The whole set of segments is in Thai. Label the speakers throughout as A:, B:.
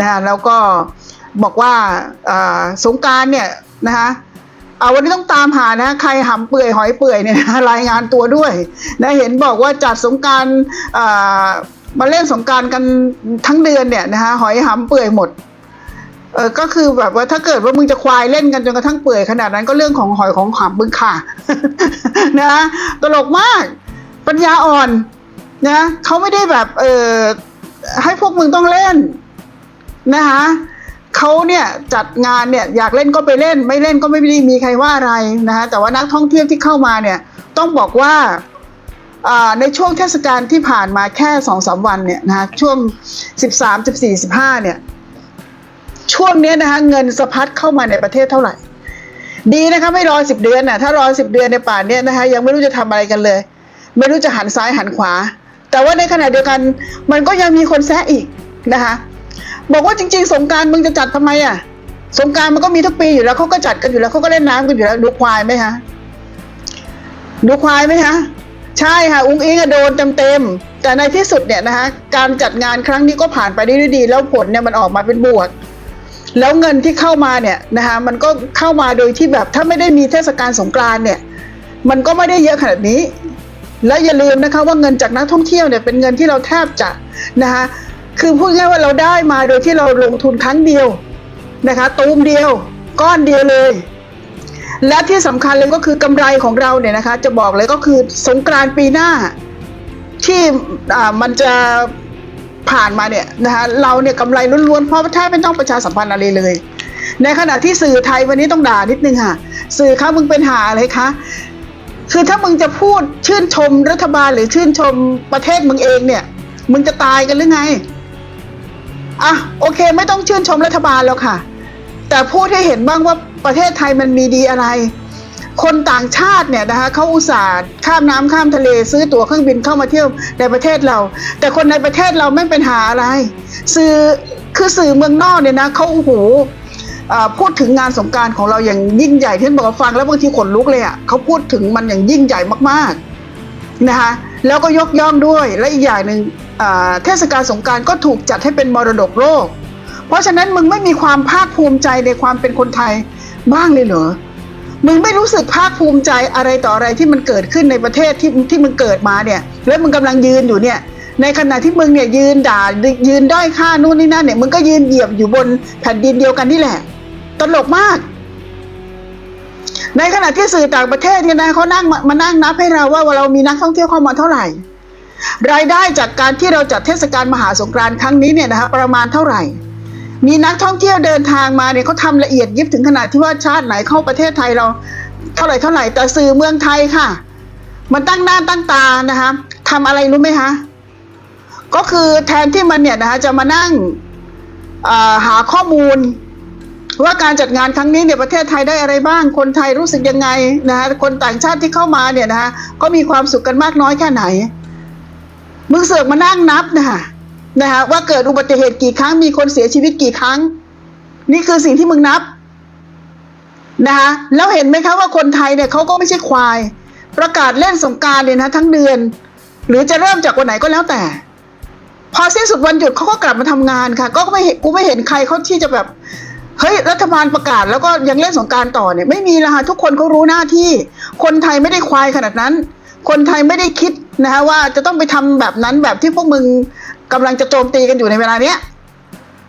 A: นะคะแล้วก็บอกว่าสงการเนี่ยนะคะเอาวันนี้ต้องตามหานะใครหำเปื่อยหอยเปื่อยเนี่ยนะรายงานตัวด้วยนะเห็นบอกว่าจัดสงการมาเล่นสงการกันทั้งเดือนเนี่ยนะคะหอยหำเปื่อยหมดเออก็คือแบบว่าถ้าเกิดว่ามึงจะควายเล่นกันจนกระทั่งเปื่อยขนาดนั้นก็เรื่องของหอยของขำมึงค่ะนะตลกมาก ปัญญาอ่อนนะเขาไม่ได้แบบเออให้พวกมึงต้องเล่น นะคะเขาเนี่ยจัดงานเนี่ยอยากเล่นก็ไปเล่น ไม่เล่นก็ไม่ได้มีใครว่าอะไรนะคะแต่ว่านักท่องเที่ยวที่เข้ามาเนี่ยต้องบอกว่าในช่วงเทศกาลที่ผ่านมาแค่สองสามวันเนี่ยนะคะช่วงสิบสามสิบสี่สิบห้าเนี่ยช่วงเนี้ยนะคะเงินสะพัดเข้ามาในประเทศเท่าไหร่ ดีนะคะไม่รอสิบเดือนน่ะถ้ารอสิบเดือนในป่านเนี้ยนะคะยังไม่รู้จะทำอะไรกันเลย ไม่รู้จะหันซ้ายหันขวา แต่ว่าในขณะเดียวกันมันก็ยังมีคนแซะอีกนะคะ บอกว่าจริง ๆ สงการมึงจะจัดทำไมอะ สงการมันก็มีทุกปีอยู่แล้วเขาก็จัดกันอยู่แล้วเขาก็เล่นน้ำกันอยู่แล้วดูควายไหมคะดูควายไหมคะใช่ค่ะ อุ้งอิงอะโดนเต็มๆแต่ในที่สุดเนี่ยนะคะการจัดงานครั้งนี้ก็ผ่านไปได้ด้วยดี แล้วผลเนี่ยมันออกมาเป็นบวก แล้วเงินที่เข้ามาเนี่ยนะคะมันก็เข้ามาโดยที่แบบถ้าไม่ได้มีเทศกาลสงกรานเนี่ย มันก็ไม่ได้เยอะขนาดนี้ และอย่าลืมนะคะว่าเงินจากนักท่องเที่ยวเนี่ยเป็นเงินที่เราแทบจะนะคะ คือพูดง่ายว่าเราได้มาโดยที่เราลงทุนครั้งเดียวนะคะตูมเดียว ก้อนเดียวเลย และที่สำคัญเลยก็คือกำไรของเราเนี่ยนะคะ จะบอกเลยก็คือสงกรานปีหน้า ที่มันจะผ่านมาเนี่ยนะคะเราเนี่ยกำไรล้วนๆเพราะแทบไม่ต้องประชาสัมพันธ์อะไรเลย ในขณะที่สื่อไทยวันนี้ต้องด่านิดนึงค่ะ สื่อคะมึงเป็นหาอะไรคะคือถ้ามึงจะพูดชื่นชมรัฐบาลหรือชื่นชมประเทศมึงเองเนี่ย มึงจะตายกันหรือไง อะโอเค ไม่ต้องชื่นชมรัฐบาลแล้วค่ะ แต่พูดให้เห็นบ้างว่าประเทศไทยมันมีดีอะไร คนต่างชาติเนี่ยนะคะเขาอุตส่าห์ข้ามน้ำข้ามทะเลซื้อตั๋วเครื่องบินเข้ามาเที่ยวในประเทศเรา แต่คนในประเทศเราไม่เป็นหาอะไร สื่อคือสื่อเมืองนอกเนี่ยนะเขาโอ้โหพูดถึงงานสงการของเราอย่างยิ่งใหญ่ที่บอกว่าฟังแล้วบางทีขนลุกเลยอะ่ะเขาพูดถึงมันอย่างยิ่งใหญ่มากๆนะคะแล้วก็ยกย่องด้วยและอีกอย่างหนึ่ง เทศกาลสงการก็ถูกจัดให้เป็นมรดกโลก เพราะฉะนั้นมึงไม่มีความภาคภูมิใจในความเป็นคนไทยบ้างเลยเหรอ มึงไม่รู้สึกภาคภูมิใจอะไรต่ออะไรที่มันเกิดขึ้นในประเทศที่ที่มึงเกิดมาเนี่ย แล้วมึงกำลังยืนอยู่เนี่ย ในขณะที่มึงเนี่ยยืนด่ายืนด้อยค่านู่นนี่นั่นเนี่ยมึงก็ยืนเหยียบอยู่บนแผ่นดินเดียวกันนี่แหละ ตลกมาก ในขณะที่สื่อต่างประเทศเนี่ยนะเขานั่งมามานั่งนับให้เราว่าเรามีนักท่องเที่ยวเข้ามาเท่าไหร่ รายได้จากการที่เราจัดเทศกาลมหาสงกรานต์ครั้งนี้เนี่ยนะคะประมาณเท่าไหร่ มีนักท่องเที่ยวเดินทางมาเนี่ยเขาทำละเอียดยิบถึงขนาดที่ว่าชาติไหนเข้าประเทศไทยเรา เท่าไหร่เท่าไหร่แต่สื่อเมืองไทยค่ะ มันตั้งหน้าตั้งตานะคะทำอะไรรู้ไหมคะก็คือแทนที่มันเนี่ยนะคะจะมานั่งาหาข้อมูลว่าการจัดงานครั้งนี้เนี่ยประเทศไทยได้อะไรบ้าง คนไทยรู้สึกยังไงนะคะคนต่างชาติที่เข้ามาเนี่ยนะคะก็มีความสุขกันมากน้อยแค่ไหน มึงเสือกมานั่งนับนะคะนะคะว่าเกิดอุบัติเหตุกี่ครั้งมีคนเสียชีวิตกี่ครั้ง นี่คือสิ่งที่มึงนับนะคะแล้วเห็นไหมคะว่าคนไทยเนี่ยเขาก็ไม่ใช่ควาย ประกาศเล่นสงการเนี่ยนะทั้งเดือน หรือจะเริ่มจากวันไหนก็แล้วแต่ พอสิ้นสุดวันหยุดเขาก็กลับมาทำงานค่ะ ก็ไม่กูไม่เห็นใครเขาที่จะแบบเฮ้ยรัฐบาลประกาศแล้วก็ยังเล่นสงการต่อเนี่ยไม่มีละค่ะทุกคนเขารู้หน้าที่ คนไทยไม่ได้ควายขนาดนั้น คนไทยไม่ได้คิดนะคะว่าจะต้องไปทำแบบนั้นแบบที่พวกมึงกำลังจะโจมตีกันอยู่ในเวลาเนี้ย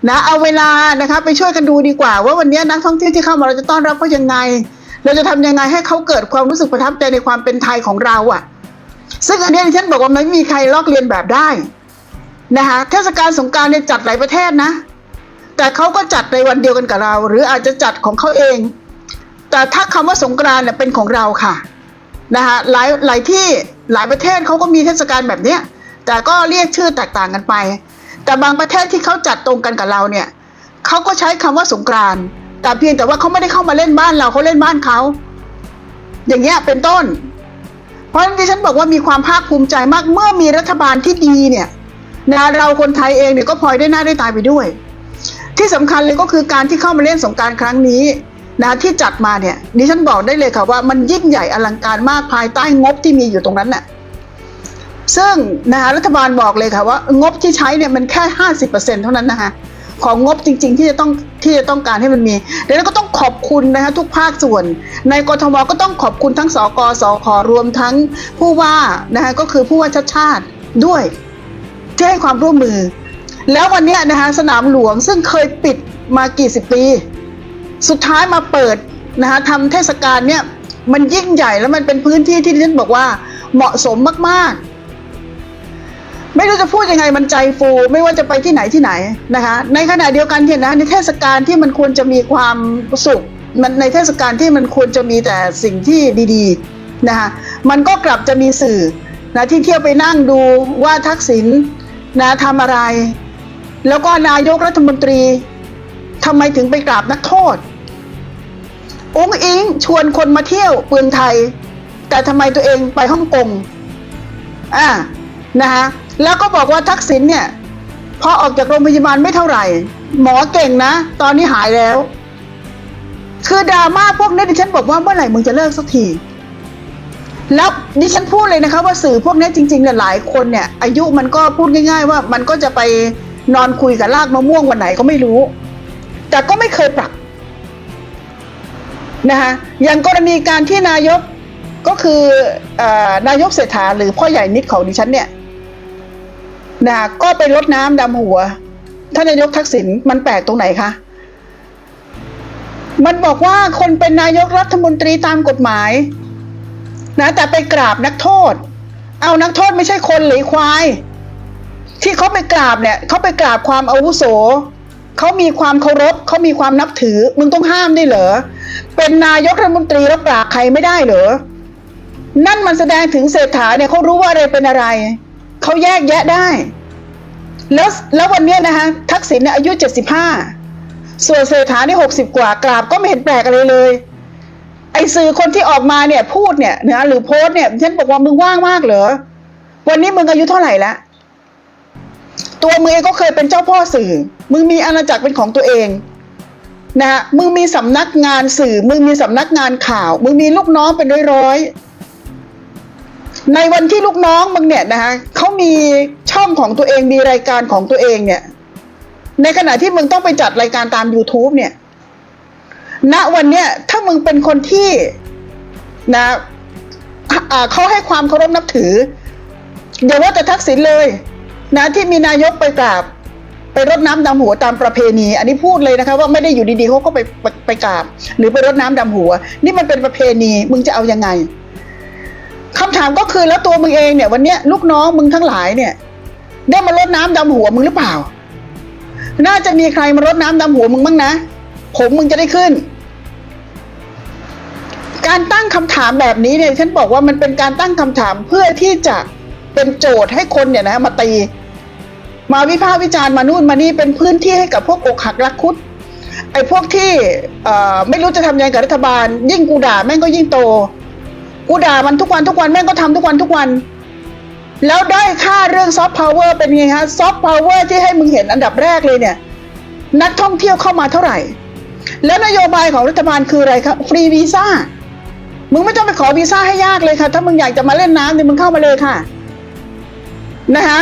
A: นะเอาเวลานะคะไปช่วยกันดูดีกว่า ว่าวันนี้นักท่องเที่ยวที่เข้ามาเราจะต้อนรับเขายังไง เราจะทำยังไงให้เขาเกิดความรู้สึกประทับใจในความเป็นไทยของเราอะ่ะ ซึ่งอันนี้ที่ฉันบอกว่าไม่มีใครลอกเลียนแบบได้นะคะเทศกาลสงการเนี่ยจัดหลายประเทศนะ แต่เขาก็จัดในวันเดียวกันกับเรา หรืออาจจะจัดของเขาเอง แต่ถ้าคำว่าสงกรานเนี่ยเป็นของเราค่ะ นะคะหลายหลายที่หลายประเทศเขาก็มีเทศกาลแบบเนี้ยแต่ก็เรียกชื่อแตกต่างกันไป แต่บางประเทศที่เขาจัดตรงกันกับเราเนี่ยเขาก็ใช้คำว่าสงกรานต์แต่เพียงแต่ว่าเขาไม่ได้เข้ามาเล่นบ้านเราเขาเล่นบ้านเขาอย่างเงี้ยเป็นต้น เพราะฉะนั้นที่ฉันบอกว่ามีความภาคภูมิใจมากเมื่อมีรัฐบาลที่ดีเนี่ยนะเราคนไทยเองเนี่ยก็พลอยได้หน้าได้ตายไปด้วย ที่สำคัญเลยก็คือการที่เข้ามาเล่นสงกรารครั้งนี้ นะที่จัดมาเนี่ยดิฉันบอกได้เลยค่ะว่ามันยิ่งใหญ่อลังการมากภายใต้งบที่มีอยู่ตรงนั้นน่ะซึ่งนะคะรัฐบาลบอกเลยค่ะว่า งบที่ใช้เนี่ยมันแค่ห้าสิบเปอร์เซ็นเท่านั้นนะคะของงบจริง ๆ ที่จะต้องที่จะต้องการให้มันมีดังนั้นก็ต้องขอบคุณนะคะทุกภาคส่วน ในกรทมก็ต้องขอบคุณทั้งสกสครวมทั้งผู้ว่านะคะก็คือผู้ว่าชัดชาติด้วยที่ให้ความร่วมมือ แล้ววันนี้นะคะสนามหลวงซึ่งเคยปิดมากี่สิบปี สุดท้ายมาเปิดนะคะทำเทศกาลเนี่ยมันยิ่งใหญ่แล้วมันเป็นพื้นที่ที่ดิฉันบอกว่าเหมาะสมมาก ๆ ไม่รู้จะพูดยังไงมันใจฟูไม่ว่าจะไปที่ไหนที่ไหนนะคะในขณะเดียวกันเนี่ยนะในเทศกาลที่มันควรจะมีความสุขมันในเทศกาลที่มันควรจะมีแต่สิ่งที่ดีๆนะคะมันก็กลับจะมีสื่อนะที่เที่ยวไปนั่งดูว่าทักษิณนะทำอะไร แล้วก็นายกรัฐมนตรีทำไมถึงไปกราบนักโทษ องค์อิงชวนคนมาเที่ยวเมืองไทย แต่ทำไมตัวเองไปฮ่องกงอ่านะคะแล้วก็บอกว่าทักษิณเนี่ยพอออกจากโรงพยาบาลไม่เท่าไหร่ หมอเก่งนะ ตอนนี้หายแล้ว คือดราม่าพวกนี้ดิฉันบอกว่าเมื่อไหร่มึงจะเลิกสักทีแล้วดิฉันพูดเลยนะคะว่าสื่อพวกนี้จริงๆเนี่ยหลายคนเนี่ย อายุมันก็พูดง่าย ๆ ว่ามันก็จะไปนอนคุยกับลากมะม่วงวันไหนก็ไม่รู้ แต่ก็ไม่เคยปรับ นะคะอย่างกรณีการที่นายกก็คืออนายกเศรษฐาหรือพ่อใหญ่นิดของดิฉันเนี่ยนะก็ไปรดน้ำดำหัวท่านนายกทักษิณมันแปลกตรงไหนคะมันบอกว่าคนเป็นนายกรัฐมนตรีตามกฎหมาย นะแต่ไปกราบนักโทษ เอานักโทษไม่ใช่คนหรือควาย ที่เขาไปกราบเนี่ยเขาไปกราบความอาวุโสเขามีความเคารพเขามีความนับถือ มึงต้องห้ามได้เหรอ เป็นนายกรัฐมนตรีแล้วกราบใครไม่ได้เหรอ นั่นมันแสดงถึงเศรษฐาเนี่ยเขารู้ว่าอะไรเป็นอะไร เขาแยกแยะได้ แล้วแล้ววันนี้นะคะทักษิณเนี่ยอายุ 75 ส่วนเศรษฐาเนี่60 กว่ากราบก็ไม่เห็นแปลกอะไรเลย ไอสื่อคนที่ออกมาเนี่ยพูดเนี่ยนะหรือโพสเนี่ยฉันบอกว่ามึงว่างมากเหรอ วันนี้มึงอายุเท่าไหร่ละตัวมึงเองก็เคยเป็นเจ้าพ่อสื่อ มึงมีอาณาจักรเป็นของตัวเอง นะฮะมึงมีสำนักงานสื่อ มึงมีสำนักงานข่าว มึงมีลูกน้องเป็นร้อยๆในวันที่ลูกน้องมึงเนี่ยนะคะเขามีช่องของตัวเองมีรายการของตัวเองเนี่ย ในขณะที่มึงต้องไปจัดรายการตาม YouTube เนี่ยณวันเนี้ยถ้ามึงเป็นคนที่นะเขาให้ความเคารพนับถืออย่าว่าแต่ทักษิณเลย นะที่มีนายกไปกราบ ไปรดน้ำดำหัวตามประเพณี อันนี้พูดเลยนะคะว่าไม่ได้อยู่ดีๆเขาก็ไปไปไปกราบ หรือไปรดน้ำดำหัว นี่มันเป็นประเพณีมึงจะเอายังไงคำถามก็คือแล้วตัวมึงเองเนี่ย วันเนี้ยลูกน้องมึงทั้งหลายเนี่ย ได้มารดน้ำดำหัวมึงหรือเปล่า น่าจะมีใครมารดน้ำดำหัวมึงบ้างนะ ผมมึงจะได้ขึ้น การตั้งคำถามแบบนี้เนี่ยฉันบอกว่ามันเป็นการตั้งคำถามเพื่อที่จะเป็นโจทย์ให้คนเนี่ยนะมาตี มาวิพากษ์วิจารณ์มานู่นมานี่เป็นพื้นที่ให้กับพวกอกหักรักคุดไอ้พวกที่ไม่รู้จะทำยังไงกับรัฐบาล ยิ่งกูด่าแม่งก็ยิ่งโต กูด่ามันทุกวันทุกวันแม่งก็ทำทุกวันทุกวัน แล้วได้ค่าเรื่องซอฟต์พาวเวอร์เป็นไงฮะซอฟต์พาวเวอร์ที่ให้มึงเห็นอันดับแรกเลยเนี่ย นักท่องเที่ยวเข้ามาเท่าไหร่ แล้วนโยบายของรัฐบาลคืออะไรครับฟรีวีซ่ามึงไม่ต้องไปขอวีซ่าให้ยากเลยค่ะ ถ้ามึงอยากจะมาเล่นน้ำเนี่ยมึงเข้ามาเลยค่ะ นะฮะ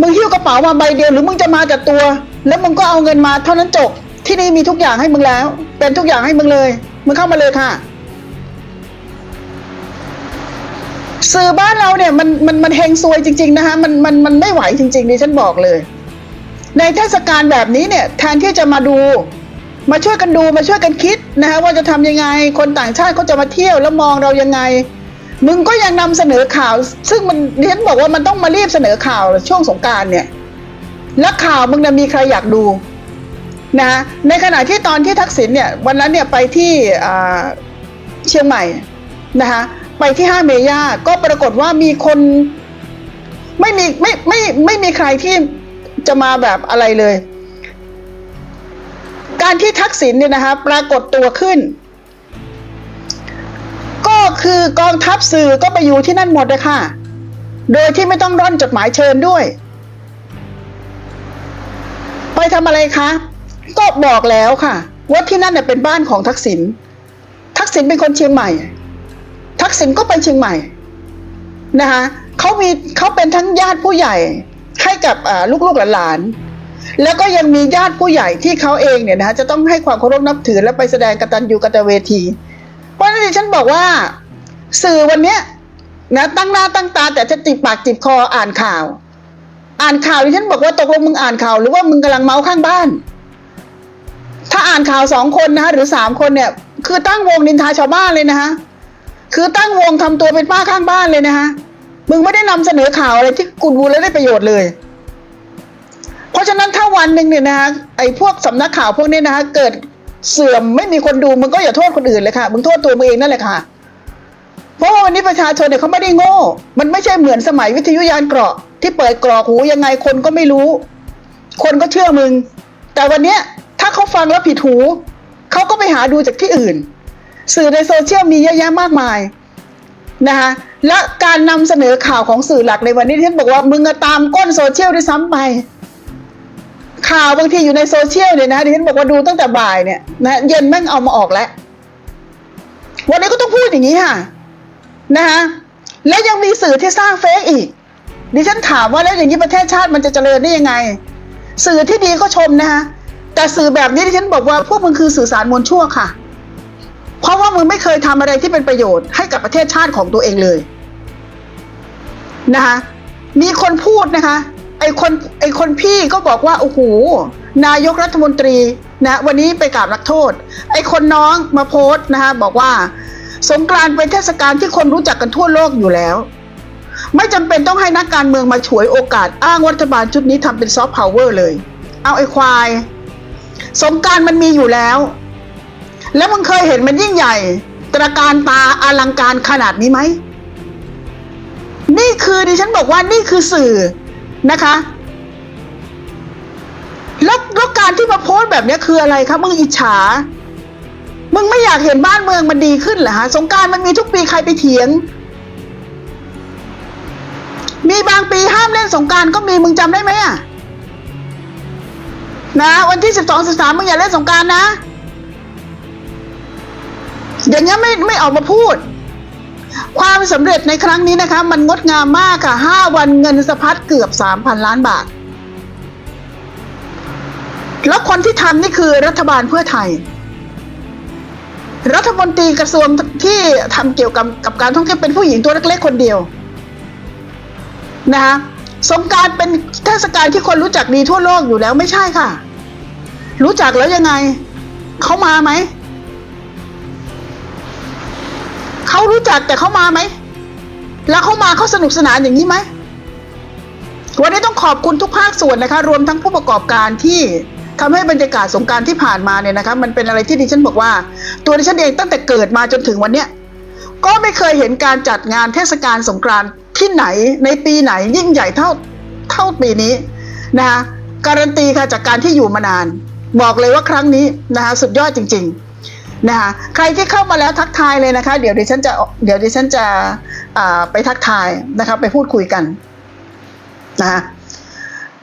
A: มึงหิ้วกระเป๋ามาใบเดียวหรือมึงจะมาแต่ตัว แล้วมึงก็เอาเงินมาเท่านั้นจบ ที่นี่มีทุกอย่างให้มึงแล้ว เป็นทุกอย่างให้มึงเลย มึงเข้ามาเลยค่ะ สื่อบ้านเราเนี่ยมันมันมันเฮงซวยจริง ๆนะคะมันมันมันไม่ไหวจริงๆดิฉันบอกเลย ในเทศกาลแบบนี้เนี่ย แทนที่จะมาดูมาช่วยกันดูมาช่วยกันคิดนะคะว่าจะทำยังไง คนต่างชาติเขาจะมาเที่ยวแล้วมองเรายังไง มึงก็ยังนำเสนอข่าว ซึ่งมันดิฉันบอกว่ามันต้องมารีบเสนอข่าวช่วงสงการเนี่ย แล้วข่าวมึงเนี่ยมีใครอยากดูนะในขณะที่ตอนที่ทักษิณเนี่ยวันนั้นเนี่ยไปที่เชียงใหม่นะคะไปที่ห้าเมย่าก็ปรากฏว่ามีคนไม่มีไม่ไม่ไม่มีใครที่จะมาแบบอะไรเลย การที่ทักษิณเนี่ยนะคะปรากฏตัวขึ้น คือกองทัพสื่อก็ไปอยู่ที่นั่นหมดเลยค่ะ โดยที่ไม่ต้องร่อนจดหมายเชิญด้วย ไปทำอะไรคะ ก็บอกแล้วค่ะ ว่าที่นั่นเน่ยเป็นบ้านของทักษิณ ทักษิณเป็นคนเชียงใหม่ ทักษิณก็ไปเชียงใหม่นะคะเขามีเขาเป็นทั้งญาติผู้ใหญ่ให้กับลูกๆหลานแล้วก็ยังมีญาติผู้ใหญ่ที่เขาเองเนี่ยนะคะจะต้องให้ความเคารพนับถือและไปแสดงกตัญญูกตเวที เพราะฉะนั้นดิฉันบอกว่า สื่อวันเนี้ยนะตั้งหน้าตั้งตา แต่จะจิบปากจิบคออ่านข่าว อ่านข่าวดิฉันบอกว่าตกลงมึงอ่านข่าว หรือว่ามึงกำลังเมาข้างบ้าน ถ้าอ่านข่าวสองคนนะคะหรือสามคนเนี่ย คือตั้งวงนินทาชาวบ้านเลยนะคะคือตั้งวงทำตัวเป็นป้าข้างบ้านเลยนะคะมึงไม่ได้นำเสนอข่าวอะไรที่กุนวูและได้ประโยชน์เลย เพราะฉะนั้นถ้าวันหนึ่งเนี่ยนะคะไอ้พวกสำนักข่าวพวกนี้นะคะเกิด เสื่อมไม่มีคนดูมึงก็อย่าโทษคนอื่นเลยค่ะมึงโทษตัวมึงเองนั่นแหละค่ะ เพราะว่าวันนี้ประชาชนเนี่ยเขาไม่ได้โง่ มันไม่ใช่เหมือนสมัยวิทยุยานเกราะ ที่เปิดกรอกหูยังไงคนก็ไม่รู้ คนก็เชื่อมึง แต่วันเนี้ยถ้าเขาฟังแล้วผิดหูเขาก็ไปหาดูจากที่อื่น สื่อในโซเชียลมีเยอะแยะมากมายนะคะและการนำเสนอข่าวของสื่อหลักในวันนี้ที่ฉันบอกว่ามึงตามก้นโซเชียลด้วยซ้ำไป ข่าวบางทีอยู่ในโซเชียลเนี่ยนะที่ฉันบอกว่าดูตั้งแต่บ่ายเนี่ยนะเย็นแม่งเอามาออกแล้ว วันนี้ก็ต้องพูดอย่างนี้ค่ะนะคะและยังมีสื่อที่สร้างเฟกอีก ดิฉันถามว่าแล้วอย่างนี้ประเทศชาติมันจะเจริญได้ยังไง สื่อที่ดีก็ชมนะคะแต่สื่อแบบนี้ดิฉันบอกว่าพวกมึงคือสื่อสารมวลชั่วค่ะ เพราะว่ามึงไม่เคยทำอะไรที่เป็นประโยชน์ให้กับประเทศชาติของตัวเองเลยนะคะมีคนพูดนะคะ ไอคนไอคนพี่ก็บอกว่าโอ้โหนายกรัฐมนตรีนะวันนี้ไปกราบนักโทษ ไอคนน้องมาโพสต์นะคะบอกว่า สงกรานต์เป็นเทศกาลที่คนรู้จักกันทั่วโลกอยู่แล้ว ไม่จำเป็นต้องให้นักการเมืองมาฉวยโอกาสอ้างรัฐบาลชุดนี้ทำเป็นซอฟต์พาวเวอร์เลย เอาไอควาย สงกรารมันมีอยู่แล้ว แล้วมึงเคยเห็นมันยิ่งใหญ่ตระการตาอลังการขนาดนี้ไหมนี่คือดิฉันบอกว่านี่คือสื่อ นะคะแล้วแล้วการที่มาโพสต์แบบนี้คืออะไรครับมึงอิจฉา มึงไม่อยากเห็นบ้านเมืองมันดีขึ้นเหรอฮะสงการมันมีทุกปีใครไปเถียง มีบางปีห้ามเล่นสงการก็มีมึงจำได้ไหมอะนะวันที่สิบสองสิบสามมึงอย่าเล่นสงการนะอย่างเงี้ยไม่ไม่ออกมาพูด ความสำเร็จในครั้งนี้นะคะ มันงดงามมากค่ะห้าวันเงินสะพัดเกือบสามพันล้านบาท แล้วคนที่ทำนี่คือรัฐบาลเพื่อไทย รัฐมนตรีกระทรวงที่ทำเกี่ยวกับกับการท่องเที่ยวเป็นผู้หญิงตัวเล็กๆคนเดียวนะคะสงการเป็นเทศกาลที่คนรู้จักดีทั่วโลกอยู่แล้วไม่ใช่ค่ะ รู้จักแล้วยังไง เขามาไหม เขารู้จักแต่เขามาไหม แล้วเขามาเขาสนุกสนานอย่างนี้ไหม วันนี้ต้องขอบคุณทุกภาคส่วนนะคะ รวมทั้งผู้ประกอบการที่ทำให้บรรยากาศสงการที่ผ่านมาเนี่ยนะคะมันเป็นอะไรที่ดิฉันบอกว่า ตัวดิฉันเองตั้งแต่เกิดมาจนถึงวันเนี้ยก็ไม่เคยเห็นการจัดงานเทศกาลสงกรานต์ที่ไหนในปีไหนยิ่งใหญ่เท่าเท่าปีนี้นะคะการันตีค่ะจากการที่อยู่มานาน บอกเลยว่าครั้งนี้นะคะสุดยอดจริง ๆ นะคะใครที่เข้ามาแล้วทักทายเลยนะคะ เดี๋ยวดิฉันจะเดี๋ยวดิฉันจะไปทักทายนะคะ ไปพูดคุยกันนะคะ